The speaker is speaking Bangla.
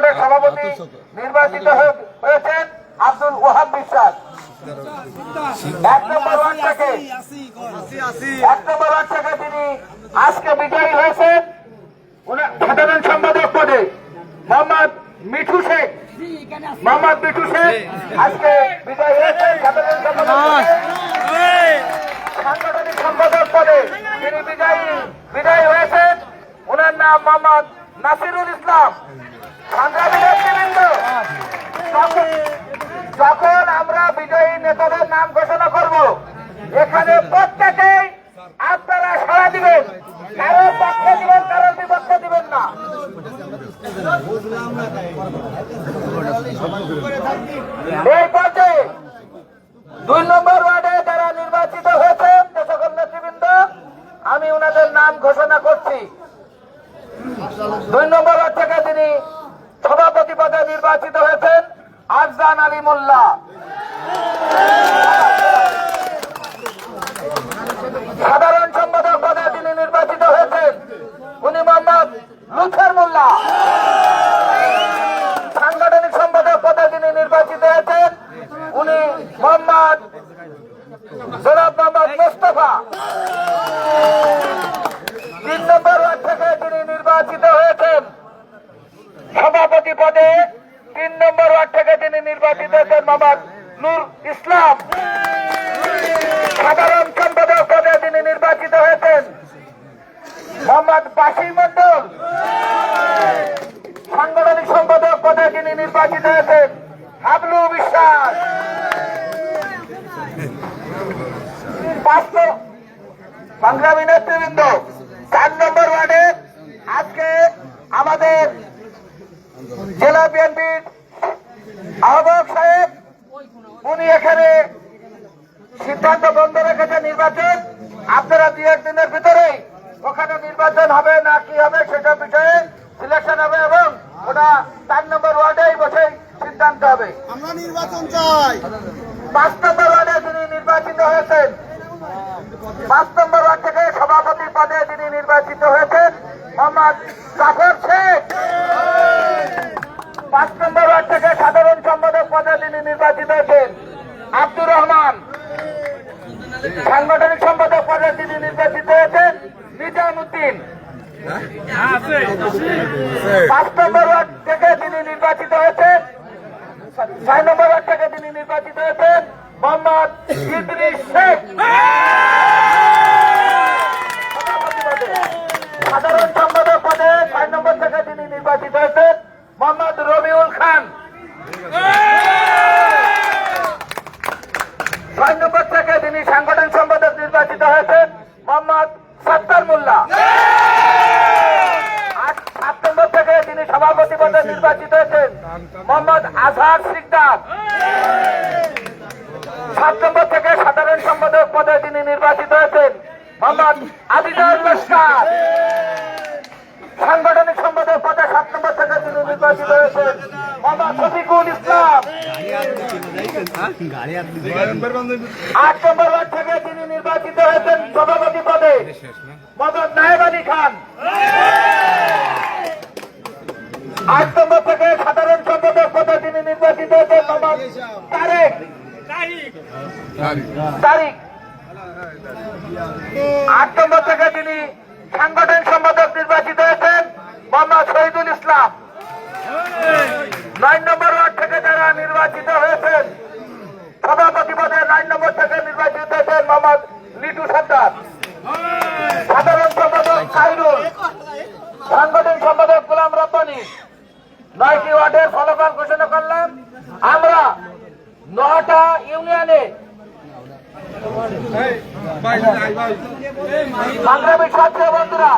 বোর্ডের সভাপতি নির্বাচিত হয়েছেন আব্দুল ওহাব বিশ্বাস। এক নম্বর ওয়ার্ড থেকে এক নম্বর ওয়ার্ড থেকে তিনি আজকে বিজয়ী হয়েছেন। সাধারণ সম্পাদক পদে। মোহাম্মদ মিঠু শেখ। মোহাম্মদ মিঠু শেখ আজকে বিজয়ী হয়েছেন সাধারণ সম্পাদক সাংগঠনিক সম্পাদক পদে তিনি বিজয়ী বিজয়ী হয়েছেন। ওনার নাম মোহাম্মদ নাসিরুল ইসলাম। যখন- আমরা বিজয়ী নেতাদের নাম ঘোষণা করব, এখানে প্রত্যেকেই আপনারা সাড়া দিবেন কারোর পক্ষে দিবেন কারোর বিপক্ষে দিবেন না। এই পর্যায়ে দুই নম্বর ওয়ার্ডে যারা নির্বাচিত হয়েছেন যে নেতৃবৃন্দ, আমি ওনাদের নাম ঘোষণা করছি। দুই নম্বর ওয়ার্ড থেকে তিনি সভাপতি পদে নির্বাচিত হয়েছেন আফজান আলী মোল্লা সাধারণ সম্পাদক পদে তিনি নির্বাচিত হয়েছেন। উনি মোহাম্মদ লুথের মোল্লা। সাংগঠনিক সম্পাদক পদে তিনি নির্বাচিত হয়েছেন। উনি মোহাম্মদ জনাব মোহাম্মদ মোস্তফা। তিন নম্বর ওয়ার্ড থেকে তিনি নির্বাচিত হয়েছেন। সভাপতি পদে তিন নম্বর ওয়ার্ড থেকে তিনি নির্বাচিত হয়েছেন মোহাম্মদ নূর ইসলাম। সাধারণ সম্পাদক পদে তিনি নির্বাচিত হয়েছেন মোহাম্মদ বাসির মন্ডল সাংগঠনিক সম্পাদক পদে তিনি নির্বাচিত হয়েছেন হাবলু বিশ্বাস। সংগ্রামী নেতৃবৃন্দ চার নম্বর ওয়ার্ডে আজকে আমাদের জেলা বিএনপির আহ্বায়ক সাহেব উনি এখানে সিদ্ধান্ত বন্ধ রেখেছে নির্বাচন। আপনারা দুই একদিনের ভিতরেই ওখানে নির্বাচন হবে না কি হবে সেসব বিষয়ে সিলেকশন হবে এবং ওটা চার নম্বর ওয়ার্ডেই বসে সিদ্ধান্ত হবে। আমরা নির্বাচন চাই। পাঁচ নম্বর ওয়ার্ডে যিনি নির্বাচিত হয়েছেন পাঁচ নম্বর ওয়ার্ড থেকে সভাপতি পদে যিনি নির্বাচিত হয়েছেন মোহাম্মদ জাফর শেখ পাঁচ নম্বর ওয়ার্ড থেকে সাধারণ সম্পাদক পদে তিনি নির্বাচিত হয়েছেন আব্দুর রহমান সাংগঠনিক সম্পাদক পদে তিনি নির্বাচিত হয়েছেন নিজামুদ্দিন পাঁচ নম্বর ওয়ার্ড থেকে তিনি নির্বাচিত হয়েছেন ছয় নম্বর ওয়ার্ড থেকে তিনি নির্বাচিত হয়েছেন মোহাম্মদ ইদ্রিস শেখ। সাধারণ সম্পাদক পদে ছয় নম্বর থেকে তিনি নির্বাচিত হয়েছেন মোহাম্মদ রবিউল খান। ছয় নম্বর থেকে তিনি সাংগঠনিক সম্পাদক নির্বাচিত হয়েছেন মোল্লা আট থেকে তিনি সভাপতি পদে নির্বাচিত হয়েছেন মোহাম্মদ আজহার সিকদার। সাত নম্বর থেকে সাধারণ সম্পাদক পদে তিনি নির্বাচিত হয়েছেন মোহাম্মদ আদিজার লস্কর সাংগঠনিক সম্পাদক পদে সাত নম্বর থেকে তিনি নির্বাচিত হয়েছেন মোহাম্মদ শফিকুল ইসলাম। আট নম্বর থেকে তিনি নির্বাচিত হয়েছেন সভাপতি মোহাম্মদ নায়েব আলী খান। আট সাধারণ সম্পাদক পদে তিনি নির্বাচিত হয়েছেন মোহাম্মদ তিনি সাংগঠনিক সম্পাদক নির্বাচিত হয়েছেন, মোহাম্মদ শহীদুল ইসলাম। নয় নম্বর ওয়ার্ড থেকে যারা নির্বাচিত হয়েছেন, সভাপতি পদে নয় নম্বর থেকে নির্বাচিত হয়েছেন মোহাম্মদ লিটু সর্দার সাধারণ সম্পাদক খাইরুল সাংগঠনিক সম্পাদক নয়টি ওয়ার্ডের ফলাফল ঘোষণা করলাম আমরা নটা ইউনিয়নে সংগ্রামী ছাত্র বন্ধুরা